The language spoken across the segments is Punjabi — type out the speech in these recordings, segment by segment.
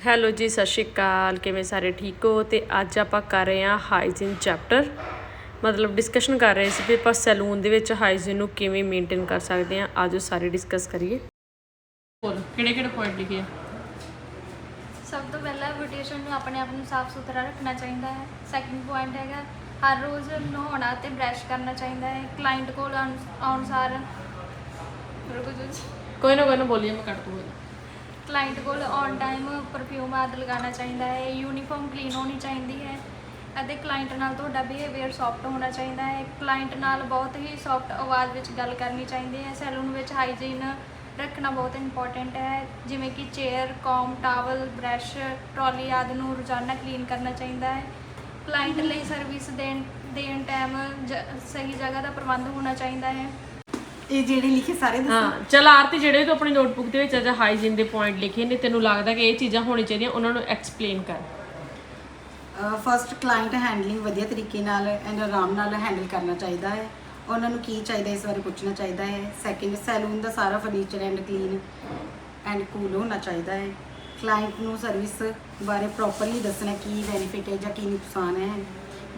ਹੈਲੋ ਜੀ ਸਤਿ ਸ਼੍ਰੀ ਅਕਾਲ। ਕਿਵੇਂ ਸਾਰੇ ਠੀਕ ਹੋ? ਤੇ ਅੱਜ ਆਪਾਂ ਕਰ ਰਹੇ ਹਾਂ ਹਾਈਜੀਨ ਚੈਪਟਰ ਮਤਲਬ ਡਿਸਕਸ਼ਨ ਕਰ ਰਹੇ ਸੀ ਵੀ ਆਪਾਂ ਸੈਲੂਨ ਦੇ ਵਿੱਚ ਹਾਈਜੀਨ ਨੂੰ ਕਿਵੇਂ ਮੇਨਟੇਨ ਕਰ ਸਕਦੇ ਹਾਂ। ਆਜੋ ਸਾਰੇ ਡਿਸਕਸ ਕਰੀਏ। ਬੋਲ ਕਿਹੜੇ ਕਿਹੜੇ ਪੁਆਇੰਟ ਲਿਖੇ ਆ? ਸਭ ਤੋਂ ਪਹਿਲਾਂ ਬਿਊਟੀਸ਼ੀਅਨ ਨੂੰ ਆਪਣੇ ਆਪ ਨੂੰ ਸਾਫ਼ ਸੁਥਰਾ ਰੱਖਣਾ ਚਾਹੀਦਾ ਹੈ। ਸੈਕਿੰਡ ਪੁਆਇੰਟ ਹੈਗਾ ਹਰ ਰੋਜ਼ ਨਹਾਉਣਾ ਤੇ ਬ੍ਰਸ਼ ਕਰਨਾ ਚਾਹੀਦਾ ਹੈ। ਕਲਾਇੰਟ ਕੋਲ ਆਉਣ ਆਉਣ ਸਾਰ ਰੁਕੋ ਜੀ। ਕੋਈ ਨਾ ਕੋਈ ਨਾ ਬੋਲੀਏ ਮੈਂ ਕੱਟ ਦੂੰਗਾ ਕਲਾਇੰਟ ਕੋਲ ਔਨ ਟਾਈਮ ਪਰਫਿਊਮ ਆਦ ਲਗਾਉਣਾ ਚਾਹੀਦਾ ਹੈ ਯੂਨੀਫਾਰਮ ਕਲੀਨ ਹੋਣੀ ਚਾਹੀਦੀ ਹੈ ਅਤੇ ਕਲਾਇੰਟ ਨਾਲ ਤੁਹਾਡਾ ਬਿਹੇਵੀਅਰ ਸੌਫਟ ਹੋਣਾ ਚਾਹੀਦਾ ਹੈ। ਕਲਾਇੰਟ ਨਾਲ ਬਹੁਤ ਹੀ ਸੌਫਟ ਆਵਾਜ਼ ਵਿੱਚ ਗੱਲ ਕਰਨੀ ਚਾਹੀਦੀ ਹੈ। ਸੈਲੂਨ ਵਿੱਚ ਹਾਈਜੀਨ ਰੱਖਣਾ ਬਹੁਤ ਇੰਪੋਰਟੈਂਟ ਹੈ। ਜਿਵੇਂ ਕਿ ਚੇਅਰ ਕੌਮ ਟਾਵਲ ਬ੍ਰਸ਼ ਟਰਾਲੀ ਆਦਿ ਨੂੰ ਰੋਜ਼ਾਨਾ ਕਲੀਨ ਕਰਨਾ ਚਾਹੀਦਾ ਹੈ। ਕਲਾਇੰਟ ਲਈ ਸਰਵਿਸ ਦੇਣ ਦੇਣ ਟਾਈਮ ਸਹੀ ਜਗ੍ਹਾ ਦਾ ਪ੍ਰਬੰਧ ਹੋਣਾ ਚਾਹੀਦਾ ਹੈ। ਇਹ ਜਿਹੜੇ ਲਿਖੇ ਸਾਰੇ ਦੱਸੋ। ਹਾਂ ਚਲ ਆਰਤੀ ਜਿਹੜੇ ਤੂੰ ਆਪਣੀ ਨੋਟਬੁੱਕ ਦੇ ਵਿੱਚ ਅੱਜ ਹਾਈਜੀਨ ਦੇ ਪੁਆਇੰਟ ਲਿਖੇ ਨੇ ਤੈਨੂੰ ਲੱਗਦਾ ਕਿ ਇਹ ਚੀਜ਼ਾਂ ਹੋਣੀ ਚਾਹੀਦੀਆਂ ਉਹਨਾਂ ਨੂੰ ਐਕਸਪਲੇਨ ਕਰ। ਫਸਟ ਕਲਾਇੰਟ ਹੈਂਡਲਿੰਗ ਵਧੀਆ ਤਰੀਕੇ ਨਾਲ ਐਂਡ ਆਰਾਮ ਨਾਲ ਹੈਂਡਲ ਕਰਨਾ ਚਾਹੀਦਾ ਹੈ। ਉਹਨਾਂ ਨੂੰ ਕੀ ਚਾਹੀਦਾ ਇਸ ਬਾਰੇ ਪੁੱਛਣਾ ਚਾਹੀਦਾ ਹੈ। ਸੈਕਿੰਡ ਸੈਲੂਨ ਦਾ ਸਾਰਾ furniture and clean and cool ਹੋਣਾ ਚਾਹੀਦਾ ਹੈ। ਕਲਾਇੰਟ ਨੂੰ ਸਰਵਿਸ ਬਾਰੇ ਪ੍ਰੋਪਰਲੀ ਦੱਸਣਾ ਕੀ ਬੈਨੀਫਿਟ ਹੈ ਜਾਂ ਕੀ ਨੁਕਸਾਨ ਹੈ।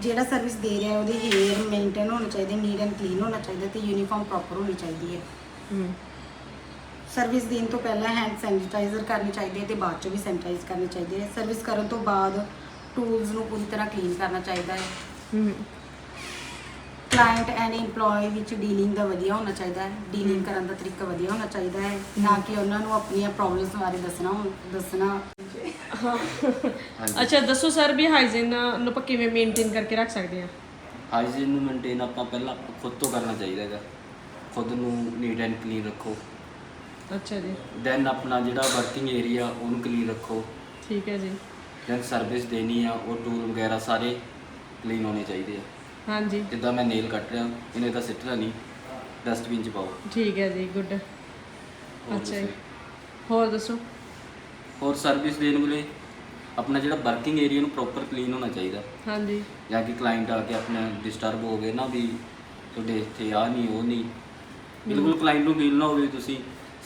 ਜਿਹੜਾ ਸਰਵਿਸ ਦੇ ਰਿਹਾ ਉਹਦੇ ਹੇਅਰ ਮੇਨਟੇਨ ਹੋਣਾ ਚਾਹੀਦਾ ਨੀਟ ਐਂਡ ਕਲੀਨ ਹੋਣਾ ਚਾਹੀਦਾ ਤੇ ਯੂਨੀਫਾਰਮ ਪ੍ਰੋਪਰ ਹੋਣੀ ਚਾਹੀਦੀ ਹੈ। ਹੂੰ। ਸਰਵਿਸ ਦੇਣ ਤੋਂ ਪਹਿਲਾਂ ਹੈਂਡ ਸੈਨੀਟਾਈਜ਼ਰ ਕਰਨੀ ਚਾਹੀਦੀ ਹੈ ਤੇ ਬਾਅਦ ਚ ਵੀ ਸੈਨੀਟਾਈਜ਼ ਕਰਨੀ ਚਾਹੀਦੀ ਹੈ। ਸਰਵਿਸ ਕਰਨ ਤੋਂ ਬਾਅਦ ਟੂਲਸ ਨੂੰ ਪੂਰੀ ਤਰ੍ਹਾਂ ਕਲੀਨ ਕਰਨਾ ਚਾਹੀਦਾ ਹੈ। ਹੂੰ। ਕਲਾਇੰਟ ਐਂਡ EMPLOYE ਵਿੱਚ ਡੀਲਿੰਗ ਦਾ ਵਧੀਆ ਹੋਣਾ ਚਾਹੀਦਾ ਹੈ। ਡੀਲਿੰਗ ਕਰਨ ਦਾ ਤਰੀਕਾ ਵਧੀਆ ਹੋਣਾ ਚਾਹੀਦਾ ਹੈ ਨਾ ਕਿ ਉਹਨਾਂ ਨੂੰ ਆਪਣੀਆਂ ਪ੍ਰੋਬਲਮਸ ਬਾਰੇ ਦੱਸਣਾ ਹੋਣ- ਦੱਸਣਾ ਅੱਛਾ ਦੱਸੋ ਸਰ ਵੀ ਹਾਈਜੀਨ ਨੂੰ ਆਪਾਂ ਕਿਵੇਂ ਮੇਨਟੇਨ ਕਰਕੇ ਰੱਖ ਸਕਦੇ ਹਾਂ? ਹਾਈਜੀਨ ਨੂੰ ਮੇਨਟੇਨ ਆਪਾਂ ਪਹਿਲਾਂ ਖੁਦ ਤੋਂ ਕਰਨਾ ਚਾਹੀਦਾ ਹੈਗਾ। ਖੁਦ ਨੂੰ ਨੀਟ ਐਂਡ ਕਲੀਨ ਰੱਖੋ। ਅੱਛਾ ਜੀ। ਦੈਨ ਆਪਣਾ ਜਿਹੜਾ ਵਰਕਿੰਗ ਏਰੀਆ ਉਹਨੂੰ ਕਲੀਨ ਰੱਖੋ। ਠੀਕ ਹੈ ਜੀ। ਦੈਨ ਸਰਵਿਸ ਦੇਣੀ ਆ ਉਹ ਟੂਲ ਵਗੈਰਾ ਸਾਰੇ ਕਲੀਨ ਹੋਣੇ ਚਾਹੀਦੇ ਆ। ਹਾਂਜੀ। ਜਿੱਦਾਂ ਮੈਂ ਨੇਲ ਕੱਟ ਰਿਹਾ ਇਹਨੇ ਤਾਂ ਸਿੱਟਣਾ ਨਹੀਂ। ਡਸਟਬਿਨ 'ਚ ਪਾਓ। ਠੀਕ ਹੈ ਜੀ ਗੁੱਡ ਹੋਰ ਅੱਛਾ ਜੀ। ਦੱਸੋ। ਹੋਰ ਦੱਸੋ। ਹੋਰ ਸਰਵਿਸ ਦੇਣ ਵੇਲੇ ਆਪਣਾ ਜਿਹੜਾ ਵਰਕਿੰਗ ਏਰੀਆ ਨੂੰ ਪ੍ਰੋਪਰ ਕਲੀਨ ਹੋਣਾ ਚਾਹੀਦਾ। ਹਾਂਜੀ। ਜਾਂ ਕਿ ਕਲਾਇੰਟ ਆ ਕੇ ਆਪਣਾ ਡਿਸਟਰਬ ਹੋ ਗਏ ਨਾ ਵੀ ਤੁਹਾਡੇ ਇੱਥੇ ਆ ਨਹੀਂ ਉਹ ਨਹੀਂ ਬਿਲਕੁਲ ਕਲਾਇੰਟ ਨੂੰ ਫੀਲ ਨਾ ਹੋਵੇ ਤੁਸੀਂ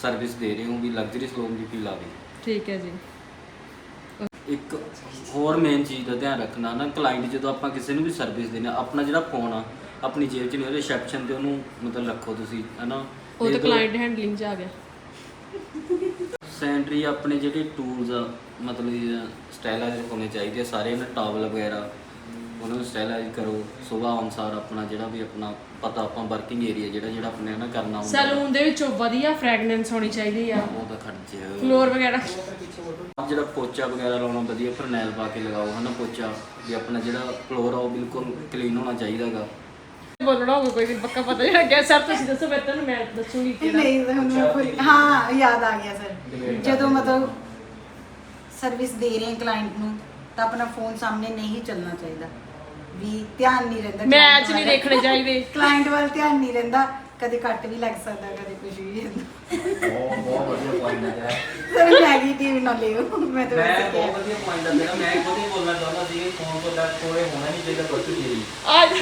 ਸਰਵਿਸ ਦੇ ਰਹੇ ਹੋ ਵੀ ਲਗਜ਼ਰੀ ਸਲੂਨ ਦੀ ਫੀਲ ਆਵੇ। ਠੀਕ ਹੈ ਜੀ। ਇੱਕ ਹੋਰ ਮੇਨ ਚੀਜ਼ ਦਾ ਧਿਆਨ ਰੱਖਣਾ ਨਾ ਕਲਾਇੰਟ ਜਦੋਂ ਆਪਾਂ ਕਿਸੇ ਨੂੰ ਵੀ ਸਰਵਿਸ ਦੇਣਾ ਆਪਣਾ ਜਿਹੜਾ ਫੋਨ ਆ ਆਪਣੀ ਜੇਬ 'ਚ ਨਹੀਂ ਰਿਸੈਪਸ਼ਨ ਤੇ ਉਹਨੂੰ ਮਤਲਬ ਰੱਖੋ ਤੁਸੀਂ ਹਨਾ। ਉਹ ਤਾਂ ਕਲਾਇੰਟ ਹੈਂਡਲਿੰਗ 'ਚ ਆ ਗਿਆ। ਸੈਂਟਰੀ ਆਪਣੇ ਜਿਹੜੇ ਟੂਲਸ ਆ ਮਤਲਬ ਸਟਾਈਲਾਈਜ਼ ਹੋਣੇ ਚਾਹੀਦੇ ਆ ਸਾਰੇ ਨਾ ਟਾਵਲ ਵਗੈਰਾ ਉਹਨਾਂ ਨੂੰ ਸਟਾਈਲਾਈਜ਼ ਕਰੋ ਸਵੇਰ ਅਨਸਾਰ ਆਪਣਾ ਜਿਹੜਾ ਵੀ ਆਪਣਾ ਪਤਾ ਆਪਾਂ ਵਰਕਿੰਗ ਏਰੀਆ ਜਿਹੜਾ ਜਿਹੜਾ ਆਪਣੇ ਨਾ ਕਰਨਾ ਹੁੰਦਾ। ਸੈਲੂਨ ਦੇ ਵਿੱਚੋਂ ਵਧੀਆ ਫ੍ਰੈਗਨੈਂਸ ਹੋਣੀ ਚਾਹੀਦੀ ਆ। ਉਹ ਤਾਂ ਖਰਚ। ਫਲੋਰ ਵਗੈਰਾ। ਜਿਹੜਾ ਪੋਚਾ ਵਗੈਰਾ ਲਾਉਣਾ ਵਧੀਆ ਫਰਨੈਲ ਪਾ ਕੇ ਲਗਾਓ ਹਨਾ ਪੋਚਾ ਵੀ ਆਪਣਾ ਜਿਹੜਾ ਫਲੋਰ ਆ ਉਹ ਬਿਲਕੁਲ ਕਲੀਨ ਹੋਣਾ ਚਾਹੀਦਾਗਾ ਬੋਲਣਾ ਹੋਵੇ ਕੋਈ ਵੀ ਪੱਕਾ ਪਤਾ ਨਹੀਂ ਲੱਗਿਆ। ਸਰ ਤੁਸੀਂ ਦੱਸੋ ਫਿਰ ਤੁਹਾਨੂੰ ਮੈਂ ਦੱਸੂਗੀ ਕਿਹੜਾ ਨਹੀਂ ਹੁਣ ਮੈਂ ਭੁੱਲ- ਹਾਂ। ਯਾਦ ਆ ਗਿਆ ਸਰ ਜਦੋਂ ਮਤਲਬ ਸਰਵਿਸ ਦੇ ਰਹੇ ਕਲਾਇੰਟ ਨੂੰ ਤਾਂ ਆਪਣਾ ਫੋਨ ਸਾਹਮਣੇ ਨਹੀਂ ਚੱਲਣਾ ਚਾਹੀਦਾ। ਵੀ ਧਿਆਨ ਨਹੀਂ ਰਹਿੰਦਾ ਮੈਚ ਨਹੀਂ ਦੇਖਣੇ ਚਾਹੀਦੇ। ਕਲਾਇੰਟ ਵੱਲ ਧਿਆਨ ਨਹੀਂ ਰਹਿੰਦਾ। ਕਦੇ ਕੱਟ ਵੀ ਲੱਗ ਸਕਦਾ ਕਦੇ ਕੁਝ ਵੀ ਹੁੰਦਾ ਬਹੁਤ ਬਹੁਤ ਵਧੀਆ ਪੁਆਇੰਟ ਹੈ ਸਰ ਨੈਗੇਟਿਵ ਨਾ ਲਿਓ। ਮੈਂ ਤਾਂ ਮੈਂ ਵੈਸੇ ਕਿਹਾ। ਬਹੁਤ ਵਧੀਆ ਪੁਆਇੰਟ ਹੈ ਮੈਂ ਖੁਦ ਹੀ ਬੋਲਣਾ ਚਾਹੁੰਦਾ ਸੀ ਕਿ ਫੋਨ ਤੋਂ ਲੱਗ ਹੋਣਾ ਨਹੀਂ ਚਾਹੀਦਾ ਕੁਝ ਵੀ। ਅੱਜ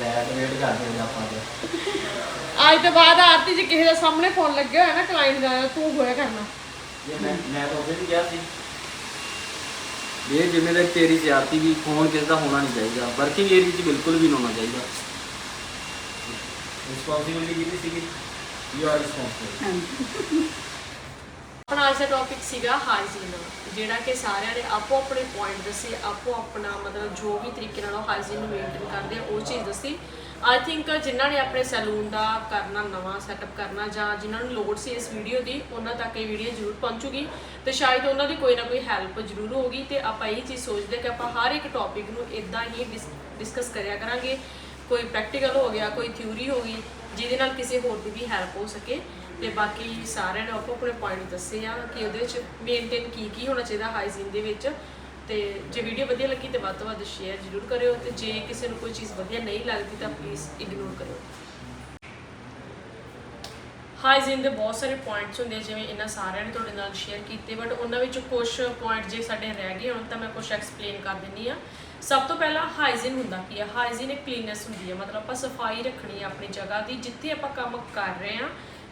ਲੈ ਵੇਟ ਕਰਦੇ ਹਾਂ ਆਪਾਂ ਤੇ ਅੱਜ ਤੋਂ ਬਾਅਦ ਆਰਤੀ ਜੀ ਕਿਸੇ ਦੇ ਸਾਹਮਣੇ ਫੋਨ ਲੱਗਿਆ ਹੋਇਆ ਨਾ ਕਲਾਇੰਟ ਦਾ ਤੂੰ ਹੋਇਆ ਕਰਨਾ। ਇਹ ਮੈਂ ਮੈਂ ਤਾਂ ਉਹਦੇ ਵੀ ਕਿਹਾ ਸੀ। ਇਹ ਜ਼ਿੰਮੇਦਾਰੀ ਤੇਰੀ ਜ਼ਿਆਦਤੀ ਵੀ ਫੋਨ ਕਿਸ ਦਾ ਹੋਣਾ ਨਹੀਂ ਚਾਹੀਦਾ। ਵਰਕਿੰਗ ਏਰੀਆ 'ਚ ਬਿਲਕੁਲ ਵੀ ਨਹੀਂ ਹੋਣਾ ਚਾਹੀਦਾ। ਰਿਸਪੌਂਸਿਬਿਲਟੀ ਕਿਹਦੀ ਸੀਗੀ? ਯੂ ਆਰ ਰਿਸਪੌਂਸਿਬਲ ਹਾਂਜੀ। ਆਪਣਾ ਅੱਜ ਦਾ ਟੌਪਿਕ ਸੀਗਾ ਹਾਈਜੀਨ ਜਿਹੜਾ ਕਿ ਸਾਰਿਆਂ ਨੇ ਆਪੋ ਆਪਣੇ ਪੁਆਇੰਟ ਦੱਸੇ, ਆਪੋ ਆਪਣਾ ਮਤਲਬ ਜੋ ਵੀ ਤਰੀਕੇ ਨਾਲ ਉਹ ਹਾਈਜੀਨ ਨੂੰ ਮੇਨਟੇਨ ਕਰਦੇ ਆ, ਉਹ ਚੀਜ਼ ਦੱਸੀ। ਆਈ ਥਿੰਕ ਜਿਨ੍ਹਾਂ ਨੇ ਆਪਣੇ ਸੈਲੂਨ ਦਾ ਕਰਨਾ, ਨਵਾਂ ਸੈਟਅਪ ਕਰਨਾ ਜਾਂ ਜਿਨ੍ਹਾਂ ਨੂੰ ਲੋੜ ਸੀ ਇਸ ਵੀਡੀਓ ਦੀ, ਉਹਨਾਂ ਤੱਕ ਇਹ ਵੀਡੀਓ ਜ਼ਰੂਰ ਪਹੁੰਚੂਗੀ। ਤੇ ਸ਼ਾਇਦ ਉਹਨਾਂ ਦੀ ਕੋਈ ਨਾ ਕੋਈ ਹੈਲਪ ਜ਼ਰੂਰ ਹੋਊਗੀ ਤੇ ਆਪਾਂ ਇਹ ਚੀਜ਼ ਸੋਚਦੇ ਕਿ ਆਪਾਂ ਹਰ ਇੱਕ ਟੌਪਿਕ ਨੂੰ ਇਦਾਂ ਹੀ ਡਿਸਕਸ ਕਰਿਆ ਕਰਾਂਗੇ। ਕੋਈ ਪ੍ਰੈਕਟੀਕਲ ਹੋ ਗਿਆ, ਕੋਈ ਥਿਊਰੀ ਹੋ ਗਈ, ਜਿਹਦੇ ਨਾਲ ਕਿਸੇ ਹੋਰ ਦੀ ਵੀ ਹੈਲਪ ਹੋ ਸਕੇ। ਤੇ ਬਾਕੀ ਸਾਰਿਆਂ ਨੇ ਆਪੋ ਆਪਣੇ ਪੁਆਇੰਟ ਦੱਸੇ ਆ ਕਿ ਉਹਦੇ ਵਿੱਚ ਮੇਨਟੇਨ ਕੀ ਕੀ ਹੋਣਾ ਚਾਹੀਦਾ ਹਾਈਜੀਨ ਦੇ ਵਿੱਚ। ਤੇ ਜੇ ਵੀਡੀਓ ਵਧੀਆ ਲੱਗੀ ਤੇ ਵੱਧ ਤੋਂ ਵੱਧ ਸ਼ੇਅਰ ਜ਼ਰੂਰ ਕਰਿਓ ਤੇ ਜੇ ਕਿਸੇ ਨੂੰ ਕੋਈ ਚੀਜ਼ ਵਧੀਆ ਨਹੀਂ ਲੱਗਦੀ ਤਾਂ ਪਲੀਜ਼ ਇਗਨੋਰ ਕਰਿਓ। ਹਾਈਜੀਨ ਦੇ ਬਹੁਤ ਸਾਰੇ ਪੁਆਇੰਟਸ ਹੁੰਦੇ ਆ, ਜਿਵੇਂ ਇਹਨਾਂ ਸਾਰਿਆਂ ਨੇ ਤੁਹਾਡੇ ਨਾਲ ਸ਼ੇਅਰ ਕੀਤੇ ਬਟ ਉਹਨਾਂ ਵਿੱਚੋਂ ਕੁਝ ਪੁਆਇੰਟ ਜੇ ਸਾਡੇ ਰਹਿ ਗਏ ਹੋਣ ਤਾਂ ਮੈਂ ਕੁਝ ਐਕਸਪਲੇਨ ਕਰ ਦਿੰਨੀ ਆ। ਸਭ ਤੋਂ ਪਹਿਲਾਂ ਹਾਈਜੀਨ ਹੁੰਦਾ ਕੀ ਆ? ਹਾਈਜੀਨ ਇੱਕ ਕਲੀਨੈਸ ਹੁੰਦੀ ਹੈ ਮਤਲਬ ਆਪਾਂ ਸਫ਼ਾਈ ਰੱਖਣੀ ਹੈ ਆਪਣੀ ਜਗ੍ਹਾ ਦੀ, ਜਿੱਥੇ ਆਪਾਂ ਕੰਮ ਕਰ ਰਹੇ ਆ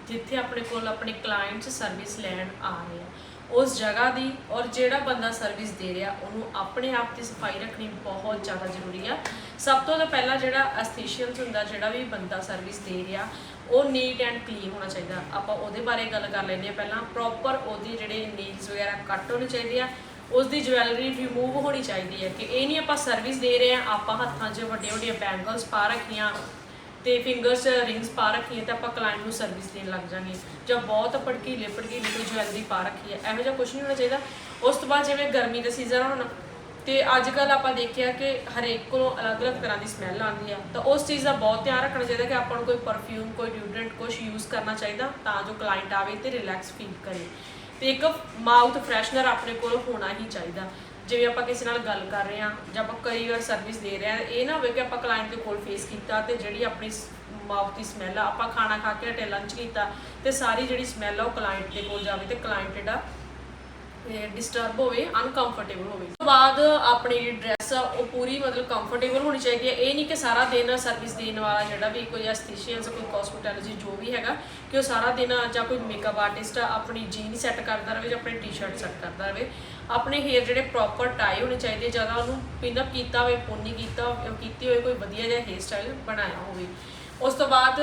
ਜਿੱਥੇ ਆਪਣੇ ਕੋਲ ਆਪਣੇ ਕਲਾਇੰਟਸ ਸਰਵਿਸ ਲੈਣ ਆ ਰਹੇ ਆ। ਉਸ ਜਗ੍ਹਾ ਦੀ ਔਰ ਜਿਹੜਾ ਬੰਦਾ ਸਰਵਿਸ ਦੇ ਰਿਹਾ, ਉਹਨੂੰ ਆਪਣੇ ਆਪ ਦੀ ਸਫ਼ਾਈ ਰੱਖਣੀ ਬਹੁਤ ਜ਼ਿਆਦਾ ਜ਼ਰੂਰੀ ਆ। ਸਭ ਤੋਂ ਤਾਂ ਪਹਿਲਾਂ ਜਿਹੜਾ ਐਸਥੀਸ਼ੀਅਨਸ ਹੁੰਦਾ, ਜਿਹੜਾ ਵੀ ਬੰਦਾ ਸਰਵਿਸ ਦੇ ਰਿਹਾ, ਉਹ ਨੀਟ ਐਂਡ ਕਲੀਨ ਹੋਣਾ ਚਾਹੀਦਾ। ਆਪਾਂ ਉਹਦੇ ਬਾਰੇ ਗੱਲ ਕਰ ਲੈਂਦੇ ਹਾਂ ਪਹਿਲਾਂ। ਪ੍ਰੋਪਰ ਉਹਦੀ ਜਿਹੜੇ ਨੀਲਸ ਵਗੈਰਾ ਕੱਟ ਹੋਣੇ ਚਾਹੀਦੇ ਆ। ਉਸ ਦੀ ਜਵੈਲਰੀ ਰਿਮੂਵ ਹੋਣੀ ਚਾਹੀਦੀ ਹੈ ਕਿ ਇਹ ਨਹੀਂ ਆਪਾਂ ਸਰਵਿਸ ਦੇ ਰਹੇ ਆ ਆਪਾਂ ਹੱਥਾਂ 'ਚ ਵੱਡੀਆਂ ਵੱਡੀਆਂ ਬੈਂਗਲਸ ਪਾ ਰੱਖੀਆਂ ਤੇ ਫਿੰਗਰਸ ਰਿੰਗਸ ਪਾ ਰੱਖੀਏ ਤਾਂ ਆਪਾਂ ਕਲਾਇੰਟ ਨੂੰ ਸਰਵਿਸ ਦੇਣ ਲੱਗ ਜਾਾਂਗੇ। ਜਾਂ ਬਹੁਤ ਭੜਕੀਲੇ, ਭੜਕੀਲੀ ਕੋਈ ਜਵੈਲਰੀ ਪਾ ਰੱਖੀ ਹੈ। ਇਹੋ ਜਿਹਾ ਕੁਝ ਨਹੀਂ ਹੋਣਾ ਚਾਹੀਦਾ। ਉਸ ਤੋਂ ਬਾਅਦ ਜਿਵੇਂ ਗਰਮੀ ਦਾ ਸੀਜ਼ਨ ਹੁਣ, ਤੇ ਅੱਜ ਕੱਲ ਆਪਾਂ ਦੇਖਿਆ ਕਿ ਹਰੇਕ ਕੋਲੋਂ ਅਲੱਗ-ਅਲੱਗ ਤਰ੍ਹਾਂ ਦੀ ਸਮੈਲ ਆਉਂਦੀ ਆ ਤਾਂ ਉਸ ਚੀਜ਼ ਦਾ ਬਹੁਤ ਧਿਆਨ ਰੱਖਣਾ ਚਾਹੀਦਾ ਕਿ ਆਪਾਂ ਨੂੰ ਕੋਈ ਪਰਫਿਊਮ ਕੋਈ ਡਿਓਡਰੈਂਟ ਕੁਝ ਯੂਜ਼ ਕਰਨਾ ਚਾਹੀਦਾ ਤਾਂ ਜੋ ਕਲਾਇੰਟ ਆਵੇ ਤੇ ਰਿਲੈਕਸ ਫੀਲ ਕਰੇ। ਤੇ ਇੱਕ ਮਾਊਥ ਫਰੈਸ਼ਨਰ ਆਪਣੇ ਕੋਲ ਹੋਣਾ ਹੀ ਚਾਹੀਦਾ। ਜਿਵੇਂ ਆਪਾਂ ਕਿਸੇ ਨਾਲ ਗੱਲ ਕਰ ਰਹੇ ਹਾਂ ਜਾਂ ਆਪਾਂ ਕਈ ਵਾਰ ਸਰਵਿਸ ਦੇ ਰਹੇ ਹਾਂ, ਇਹ ਨਾ ਹੋਵੇ ਕਿ ਆਪਾਂ ਕਲਾਇੰਟ ਦੇ ਕੋਲ ਫੇਸ ਕੀਤਾ ਤੇ ਜਿਹੜੀ ਆਪਣੀ ਮਾਊਥ ਦੀ ਸਮੈਲ ਆ, ਆਪਾਂ ਖਾਣਾ ਖਾ ਕੇ ਹਟੇ ਲੰਚ ਕੀਤਾ ਤੇ ਸਾਰੀ ਜਿਹੜੀ ਸਮੈਲ ਆ ਉਹ ਕਲਾਇੰਟ ਦੇ ਕੋਲ ਜਾਵੇ ਤੇ ਕਲਾਇੰਟ ਜਿਹੜਾ ਡਿਸਟਰਬ ਹੋਵੇ ਅਨਕੰਫਰਟੇਬਲ ਹੋਵੇ। ਉਸ ਤੋਂ ਬਾਅਦ ਆਪਣੀ ਜਿਹੜੀ ਡਰੈਸ ਆ, ਉਹ ਪੂਰੀ ਮਤਲਬ ਕੰਫਰਟੇਬਲ ਹੋਣੀ ਚਾਹੀਦੀ ਹੈ। ਇਹ ਨਹੀਂ ਕਿ ਸਾਰਾ ਦਿਨ ਸਰਵਿਸ ਦੇਣ ਵਾਲਾ ਜਿਹੜਾ ਵੀ ਕੋਈ ਐਸਥੀਸ਼ੀਅਨਸ ਕੋਈ ਕਾਸਮੈਟੋਲੋਜੀ ਜੋ ਵੀ ਹੈਗਾ, ਕਿ ਉਹ ਸਾਰਾ ਦਿਨ ਜਾਂ ਕੋਈ ਮੇਕਅਪ ਆਰਟਿਸਟ ਆਪਣੀ ਜੀਨ ਸੈੱਟ ਕਰਦਾ ਰਹੇ ਜਾਂ ਆਪਣੀ ਟੀ-ਸ਼ਰਟ ਸੈੱਟ ਕਰਦਾ ਰਹੇ। ਆਪਣੇ ਹੇਅਰ ਜਿਹੜੇ ਪ੍ਰੋਪਰ ਟਾਈ ਹੋਣੇ ਚਾਹੀਦੇ, ਜ਼ਿਆਦਾ ਉਹਨੂੰ ਪਿਨ ਅਪ ਕੀਤਾ ਹੋਵੇ, ਪੋਨੀ ਕੀਤਾ ਹੋਵੇ ਕੀਤੀ ਹੋਵੇ, ਕੋਈ ਵਧੀਆ ਜਿਹਾ ਹੇਅਰ ਸਟਾਈਲ ਬਣਾਇਆ ਹੋਵੇ। ਉਸ ਤੋਂ ਬਾਅਦ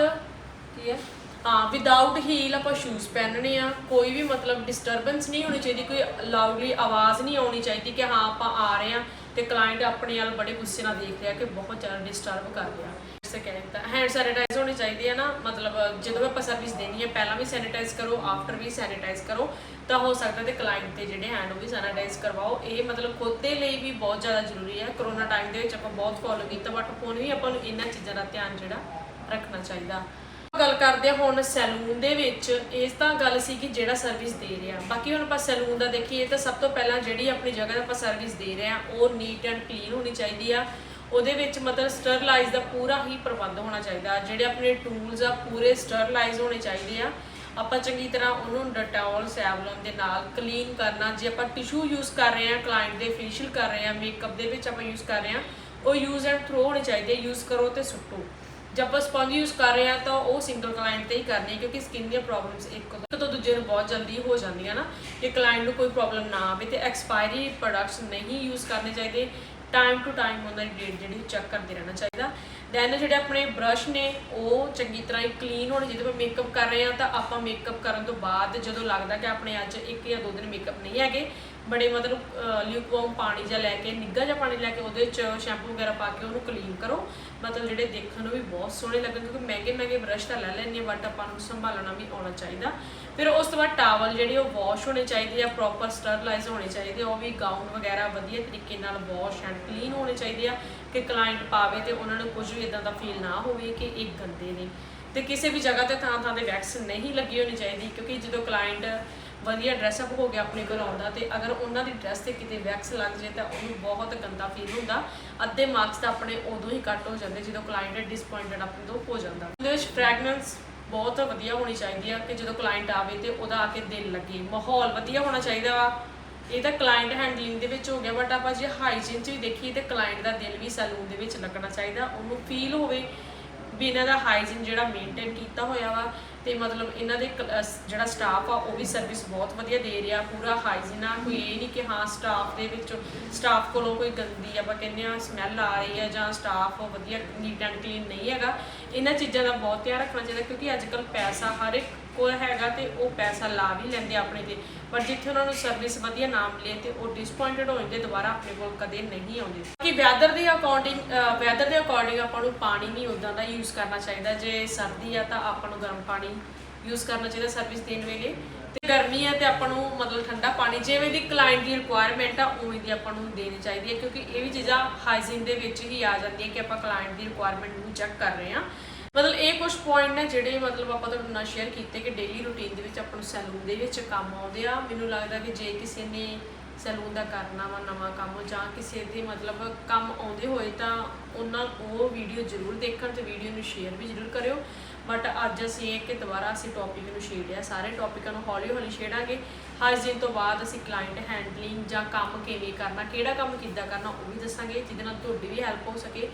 ਕੀ ਹੈ? ਹਾਂ ਵਿਦਆਊਟ ਹੀਲ ਆਪਾਂ ਸ਼ੂਜ਼ ਪਹਿਨਣੇ ਆ। ਕੋਈ ਵੀ ਮਤਲਬ ਡਿਸਟਰਬੈਂਸ ਨਹੀਂ ਹੋਣੀ ਚਾਹੀਦੀ, ਕੋਈ ਲਾਊਡਲੀ ਆਵਾਜ਼ ਨਹੀਂ ਆਉਣੀ ਚਾਹੀਦੀ ਕਿ ਹਾਂ ਆਪਾਂ ਆ ਰਹੇ ਆ ਤੇ ਕਲਾਇੰਟ ਆਪਣੇ ਵੱਲ ਬੜੇ ਗੁੱਸੇ ਨਾਲ ਦੇਖ ਰਿਹਾ ਕਿ ਬਹੁਤ ਜ਼ਿਆਦਾ ਡਿਸਟਰਬ ਕਰ ਰਿਹਾ। ਇਸੇ ਕਹਿੰਦਾ ਹੈਂਡ ਸੈਨੀਟਾਈਜ਼ ਹੋਣੇ ਚਾਹੀਦੇ ਆ ਨਾ, ਮਤਲਬ ਜਦੋਂ ਵੀ ਆਪਾਂ ਸਰਵਿਸ ਦੇਣੀ ਹੈ, ਪਹਿਲਾਂ ਵੀ ਸੈਨੀਟਾਈਜ਼ ਕਰੋ ਆਫਟਰ ਵੀ ਸੈਨੀਟਾਈਜ਼ ਕਰੋ, ਤਾਂ ਹੋ ਸਕਦਾ ਤੇ ਕਲਾਇੰਟ ਤੇ ਜਿਹੜੇ ਹੈਂਡ ਉਹ ਵੀ ਸੈਨੀਟਾਈਜ਼ ਕਰਵਾਓ। ਇਹ ਮਤਲਬ ਖੁਦ ਦੇ ਲਈ ਵੀ ਬਹੁਤ ਜ਼ਿਆਦਾ ਜ਼ਰੂਰੀ ਹੈ। ਕਰੋਨਾ ਟਾਈਮ ਦੇ ਵਿੱਚ ਆਪਾਂ ਬਹੁਤ ਫੋਲੋ ਕੀਤਾ ਬਟ ਹੁਣ ਵੀ ਆਪਾਂ ਨੂੰ ਇਹਨਾਂ ਚੀਜ਼ਾਂ ਦਾ ਧਿਆਨ ਜਿਹੜਾ ਰੱਖਣਾ ਚਾਹੀਦਾ। ਗੱਲ ਕਰਦੇ ਹਾਂ ਹੁਣ ਸੈਲੂਨ ਦੇ ਵਿੱਚ। ਇਸ ਤਾਂ ਗੱਲ ਸੀ ਕਿ ਜਿਹੜਾ ਸਰਵਿਸ ਦੇ ਰਿਹਾ। ਬਾਕੀ ਹੁਣ ਆਪਾਂ ਸੈਲੂਨ ਦਾ ਦੇਖੀਏ ਤਾਂ ਸਭ ਤੋਂ ਪਹਿਲਾਂ ਜਿਹੜੀ ਆਪਣੀ ਜਗ੍ਹਾ ਤੇ ਆਪਾਂ ਸਰਵਿਸ ਦੇ ਰਹੇ ਹਾਂ, ਉਹ ਨੀਟ ਐਂਡ ਕਲੀਨ ਹੋਣੀ ਚਾਹੀਦੀ ਆ। ਉਹਦੇ ਵਿੱਚ ਮਤਲਬ ਸਟਰਲਾਈਜ਼ ਦਾ ਪੂਰਾ ਹੀ ਪ੍ਰਬੰਧ ਹੋਣਾ ਚਾਹੀਦਾ। ਜਿਹੜੇ ਆਪਣੇ ਟੂਲਸ ਆ, ਪੂਰੇ ਸਟਰਲਾਈਜ਼ ਹੋਣੇ ਚਾਹੀਦੇ ਆ। ਆਪਾਂ ਚੰਗੀ ਤਰ੍ਹਾਂ ਉਹਨੂੰ ਡਟੋਲ, ਸੈਵਲਨ ਦੇ ਨਾਲ ਕਲੀਨ ਕਰਨਾ, ਜੇ ਆਪਾਂ ਟਿਸ਼ੂ ਯੂਜ਼ ਕਰ ਰਹੇ ਹਾਂ ਕਲਾਇੰਟ ਦੇ ਫੇਸ਼ੀਅਲ ਕਰ ਰਹੇ ਹਾਂ ਮੇਕਅਪ ਦੇ ਵਿੱਚ ਆਪਾਂ ਯੂਜ਼ ਕਰ ਰਹੇ ਹਾਂ, ਉਹ ਯੂਜ਼ ਐਂਡ ਥਰੋ ਹੋਣੇ ਚਾਹੀਦੇ ਯੂਜ਼ ਕਰੋ ਤੇ ਸੁੱਟੋ। ਜੇ ਆਪਾਂ ਸਪੰਜ ਯੂਜ਼ ਕਰ ਰਹੇ ਆ ਤਾਂ ਉਹ ਸਿੰਗਲ ਕਲਾਇੰਟ ਤੇ ਹੀ ਕਰਨੀ ਕਿਉਂਕਿ ਸਕਿਨ ਦੀਆਂ ਪ੍ਰੋਬਲਮਸ ਇੱਕ ਤੋਂ- ਤੋਂ ਦੂਜੇ ਨੂੰ ਬਹੁਤ ਜਲਦੀ ਹੋ ਜਾਂਦੀਆਂ ਨਾ। ਕਿ ਕਲਾਇੰਟ ਨੂੰ ਕੋਈ ਪ੍ਰੋਬਲਮ ਨਾ ਆਵੇ ਤੇ ਐਕਸਪਾਇਰੀ ਪ੍ਰੋਡਕਟਸ ਨਹੀਂ ਯੂਜ਼ ਕਰਨੇ ਚਾਹੀਦੇ। ਟਾਈਮ ਟੂ ਟਾਈਮ ਉਹਨਾਂ ਦੀ ਡੇਟ ਜਿਹੜੀ ਚੈੱਕ ਕਰਦੇ ਰਹਿਣਾ ਚਾਹੀਦਾ। ਦੈਨ ਜਿਹੜੇ ਆਪਣੇ ਬ੍ਰਸ਼ ਨੇ, ਉਹ ਚੰਗੀ ਤਰ੍ਹਾਂ ਹੀ ਕਲੀਨ ਹੋਣੇ ਜਦੋਂ ਆਪਾਂ ਮੇਕਅਪ ਕਰ ਰਹੇ ਆ, ਤਾਂ ਆਪਾਂ ਮੇਕਅਪ ਕਰਨ ਤੋਂ ਬਾਅਦ ਜਦੋਂ ਲੱਗਦਾ ਕਿ ਆਪਣੇ ਅੱਜ ਇੱਕ ਜਾਂ ਦੋ ਦਿਨ ਮੇਕਅਪ ਨਹੀਂ ਹੈਗੇ ਬੜੇ ਮਤਲਬ ਲਿਊਕਵਾਰਮ ਪਾਣੀ ਜਾਂ ਲੈ ਕੇ, ਨਿੱਘਾ ਜਿਹਾ ਪਾਣੀ ਲੈ ਕੇ ਉਹਦੇ ਚ ਸ਼ੈਂਪੂ ਵਗੈਰਾ ਪਾ ਕੇ ਉਹਨੂੰ ਕਲੀਨ ਕਰੋ। ਮਤਲਬ ਜਿਹੜੇ ਦੇਖਣ ਨੂੰ ਵੀ ਬਹੁਤ ਸੋਹਣੇ ਲੱਗਣ, ਕਿਉਂਕਿ ਮਹਿੰਗੇ ਮਹਿੰਗੇ ਬ੍ਰਸ਼ ਤਾਂ ਲੈ ਲੈਂਦੇ ਬਟ ਆਪਾਂ ਨੂੰ ਸੰਭਾਲਣਾ ਵੀ ਆਉਣਾ ਚਾਹੀਦਾ। ਫਿਰ ਉਸ ਤੋਂ ਬਾਅਦ ਟਾਵਲ ਜਿਹੜੇ ਉਹ ਵਾਸ਼ ਹੋਣੇ ਚਾਹੀਦੇ ਆ ਪ੍ਰੋਪਰ ਸਟਰਲਾਈਜ਼ ਹੋਣੇ ਚਾਹੀਦੇ ਆ, ਉਹ ਵੀ ਗਾਊਨ ਵਗੈਰਾ ਵਧੀਆ ਤਰੀਕੇ ਨਾਲ ਵਾਸ਼ ਐਂਡ ਕਲੀਨ ਹੋਣੇ ਚਾਹੀਦੇ ਆ, ਕਿ ਕਲਾਇੰਟ ਪਾਵੇ ਤੇ ਉਹਨਾਂ ਨੂੰ ਕੁਝ ਵੀ ਇਦਾਂ ਦਾ ਫੀਲ ਨਾ ਹੋਵੇ ਕਿ ਇਹ ਗੰਦੇ ਨੇ। ਤੇ ਕਿਸੇ ਵੀ ਜਗ੍ਹਾ ਤੇ ਥਾਂ ਥਾਂ ਤੇ ਵੈਕਸ ਨਹੀਂ ਲੱਗੀ ਹੋਣੀ ਚਾਹੀਦੀ, ਕਿਉਂਕਿ ਜਦੋਂ ਕਲਾਇੰਟ ਵਧੀਆ ਡਰੈਸ ਅਪ ਹੋ ਗਿਆ ਆਪਣੇ ਕੋਲ ਆਉਂਦਾ ਤੇ ਅਗਰ ਉਹਨਾਂ ਦੀ ਡਰੈਸ ਤੇ ਕਿਤੇ ਵੈਕਸ ਲੱਗ ਜੇ ਤਾਂ ਉਹਨੂੰ ਬਹੁਤ ਗੰਦਾ ਫੀਲ ਹੁੰਦਾ। ਅੱਧੇ ਮਾਰਕਸ ਤਾਂ ਆਪਣੇ ਉਦੋਂ ਹੀ ਕੱਟ ਹੋ ਜਾਂਦੇ ਜਦੋਂ ਕਲਾਇੰਟ ਡਿਸਪਾਇੰਟਡ ਆਪਣੇ ਤੋਂ ਹੋ ਜਾਂਦਾ। ਉਹਦੇ ਵਿੱਚ ਫ੍ਰੈਗਨੈਂਸ ਬਹੁਤ ਵਧੀਆ ਹੋਣੀ ਚਾਹੀਦੀ ਆ ਕਿ ਜਦੋਂ ਕਲਾਇੰਟ ਆਵੇ ਤੇ ਉਹਦਾ ਆ ਕੇ ਦਿਲ ਲੱਗੇ। ਮਾਹੌਲ ਵਧੀਆ ਹੋਣਾ ਚਾਹੀਦਾ ਵਾ। ਇਹ ਤਾਂ ਕਲਾਇੰਟ ਹੈਂਡਲਿੰਗ ਦੇ ਵਿੱਚ ਹੋ ਗਿਆ ਬਟ ਆਪਾਂ ਜੇ ਹਾਈਜੀਨ 'ਚ ਵੀ ਦੇਖੀਏ ਤੇ ਕਲਾਇੰਟ ਦਾ ਦਿਲ ਵੀ ਸੈਲੂਨ ਦੇ ਵਿੱਚ ਲੱਗਣਾ ਚਾਹੀਦਾ। ਉਹਨੂੰ ਫੀਲ ਹੋਵੇ ਵੀ ਇਹਨਾਂ ਦਾ ਹਾਈਜੀਨ ਜਿਹੜਾ ਮੇਨਟੇਨ ਕੀਤਾ ਹੋਇਆ ਵਾ ਤੇ ਮਤਲਬ ਇਹਨਾਂ ਦੇ ਕ- ਜਿਹੜਾ ਸਟਾਫ ਆ, ਉਹ ਵੀ ਸਰਵਿਸ ਬਹੁਤ ਵਧੀਆ ਦੇ ਰਿਹਾ, ਪੂਰਾ ਹਾਈਜੀਨ ਆ। ਕੋਈ ਇਹ ਨਹੀਂ ਕਿ ਹਾਂ ਸਟਾਫ ਦੇ ਵਿੱਚ ਸਟਾਫ ਕੋਲੋਂ ਕੋਈ ਗੰਦੀ ਆਪਾਂ ਕਹਿੰਦੇ ਆ ਸਮੈਲ ਆ ਰਹੀ ਹੈ ਜਾਂ ਸਟਾਫ ਵਧੀਆ ਨੀਟ ਐਂਡ ਕਲੀਨ ਨਹੀਂ ਹੈਗਾ। ਇਹਨਾਂ ਚੀਜ਼ਾਂ ਦਾ ਬਹੁਤ ਧਿਆਨ ਰੱਖਣਾ ਚਾਹੀਦਾ ਕਿਉਂਕਿ ਅੱਜ ਕੱਲ ਪੈਸਾ ਹਰ ਇੱਕ ਕੋਲ ਹੈਗਾ ਤੇ ਉਹ ਪੈਸਾ ਲਾ ਵੀ ਲੈਂਦੇ ਆਪਣੇ ਤੇ। ਪਰ ਜਿੱਥੇ ਉਹਨਾਂ ਨੂੰ ਸਰਵਿਸ ਵਧੀਆ ਨਾ ਮਿਲੇ ਤੇ ਉਹ ਡਿਸਪਾਇੰਟਡ ਹੋ ਜਾਂਦੇ ਦੁਬਾਰਾ ਆਪਣੇ ਕੋਲ ਕਦੇ ਨਹੀਂ ਆਉਂਦੇ। ਕਿ ਵੈਦਰ ਦੇ ਅਕੋਰਡਿੰਗ ਵੈਦਰ ਦੇ ਅਕੋਰਡਿੰਗ ਆਪਾਂ ਨੂੰ ਪਾਣੀ ਨਹੀਂ ਉਦਾਂ ਦਾ ਯੂਜ਼ ਕਰਨਾ ਚਾਹੀਦਾ। ਜੇ ਸਰਦੀ ਆ ਤਾਂ ਆਪਾਂ ਨੂੰ ਗਰਮ ਪਾਣੀ ਯੂਜ਼ ਕਰਨਾ ਚਾਹੀਦਾ ਸਰਵਿਸ ਦੇਣ ਵੇਲੇ। ਤੇ ਗਰਮੀ ਹੈ ਤੇ ਆਪਾਂ ਨੂੰ ਮਤਲਬ ਠੰਡਾ ਪਾਣੀ, ਜਿਵੇਂ ਦੀ ਕਲਾਇੰਟ ਦੀ ਰਿਕੁਆਇਰਮੈਂਟ ਆ, ਉਵੇਂ ਦੀ ਆਪਾਂ ਨੂੰ ਦੇਣੀ ਚਾਹੀਦੀ ਹੈ ਕਿਉਂਕਿ ਇਹ ਵੀ ਚੀਜ਼ਾਂ ਹਾਈਜੀਨ ਦੇ ਵਿੱਚ ਹੀ ਆ ਜਾਂਦੀਆਂ ਕਿ ਆਪਾਂ ਕਲਾਇੰਟ ਦੀ ਰਿਕੁਆਇਰਮੈਂਟ ਨੂੰ ਚੈੱਕ ਕਰ ਰਹੇ ਹਾਂ ਮਤਲਬ ਇਹ ਕੁਝ ਪੁਆਇੰਟ ਨੇ ਜਿਹੜੇ ਮਤਲਬ ਆਪਾਂ ਤੁਹਾਡੇ ਨਾਲ ਸ਼ੇਅਰ ਕੀਤੇ ਕਿ ਡੇਲੀ ਰੂਟੀਨ ਦੇ ਵਿੱਚ ਆਪਾਂ ਨੂੰ ਸੈਲੂਨ ਦੇ ਵਿੱਚ ਕੰਮ ਆਉਂਦੇ ਆ। ਮੈਨੂੰ ਲੱਗਦਾ ਕਿ ਜੇ ਕਿਸੇ ਨੇ ਸੈਲੂਨ ਦਾ ਕਰਨਾ ਵਾ, ਨਵਾਂ ਕੰਮ, ਜਾਂ ਕਿਸੇ ਦੇ ਮਤਲਬ ਕੰਮ ਆਉਂਦੇ ਹੋਏ ਤਾਂ ਉਹਨਾਂ ਉਹ ਵੀਡੀਓ ਜ਼ਰੂਰ ਦੇਖਣ ਤੇ ਵੀਡੀਓ ਨੂੰ ਸ਼ੇਅਰ ਵੀ ਜ਼ਰੂਰ ਕਰਿਓ। ਬਟ ਅੱਜ ਅਸੀਂ ਇਹ ਕਿ ਦੁਬਾਰਾ ਅਸੀਂ ਟੌਪਿਕ ਨੂੰ ਛੇੜਿਆ। ਸਾਰੇ ਟੌਪਿਕਾਂ ਨੂੰ ਹੌਲੀ ਹੌਲੀ ਛੇੜਾਂਗੇ। ਹਰ ਦਿਨ ਤੋਂ ਬਾਅਦ ਅਸੀਂ ਕਲਾਇੰਟ ਹੈਂਡਲਿੰਗ ਜਾਂ ਕੰਮ ਕਿਵੇਂ ਕਰਨਾ, ਕਿਹੜਾ ਕੰਮ ਕਿੱਦਾਂ ਕਰਨਾ ਉਹ ਵੀ ਦੱਸਾਂਗੇ, ਜਿਹਦੇ ਨਾਲ ਤੁਹਾਡੀ ਵੀ ਹੈਲਪ ਹੋ ਸਕੇ।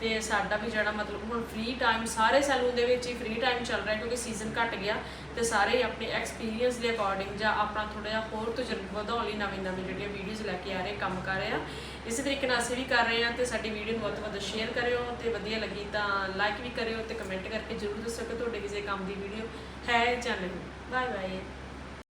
ਤੇ ਸਾਡਾ ਵੀ ਜਿਹੜਾ ਮਤਲਬ ਹੁਣ ਫ੍ਰੀ ਟਾਈਮ ਸਾਰੇ ਸੈਲੂਨ ਦੇ ਵਿੱਚ ਹੀ ਫ੍ਰੀ ਟਾਈਮ ਚੱਲ ਰਿਹਾ ਕਿਉਂਕਿ ਸੀਜ਼ਨ ਘਟ ਗਿਆ ਤੇ ਸਾਰੇ ਹੀ ਆਪਣੇ ਐਕਸਪੀਰੀਅੰਸ ਦੇ ਅਕੋਰਡਿੰਗ ਜਾਂ ਆਪਣਾ ਥੋੜਾ ਜਿਹਾ ਹੋਰ ਤਜਰਬਾ ਵਧਾਉਣ ਲਈ ਨਵੀਂ ਨਵੀਂ ਜਿਹੜੀਆਂ ਵੀਡੀਓਜ਼ ਲੈ ਕੇ ਆ ਰਹੇ, ਕੰਮ ਕਰ ਰਹੇ ਆ। ਇਸੇ ਤਰੀਕੇ ਨਾਲ ਅਸੀਂ ਵੀ ਕਰ ਰਹੇ ਆ ਤੇ ਸਾਡੀ ਵੀਡੀਓ ਨੂੰ ਵੱਧ ਤੋਂ ਵੱਧ ਸ਼ੇਅਰ ਕਰਿਓ ਤੇ ਵਧੀਆ ਲੱਗੀ ਤਾਂ ਲਾਈਕ ਵੀ ਕਰਿਓ ਤੇ ਕਮੈਂਟ ਕਰਕੇ ਜਰੂਰ ਦੱਸੋ ਕਿ ਤੁਹਾਡੇ ਕਿਸੇ ਕੰਮ ਦੀ ਵੀਡੀਓ ਹੈ ਜਾਂ ਨਹੀਂ। Bye bye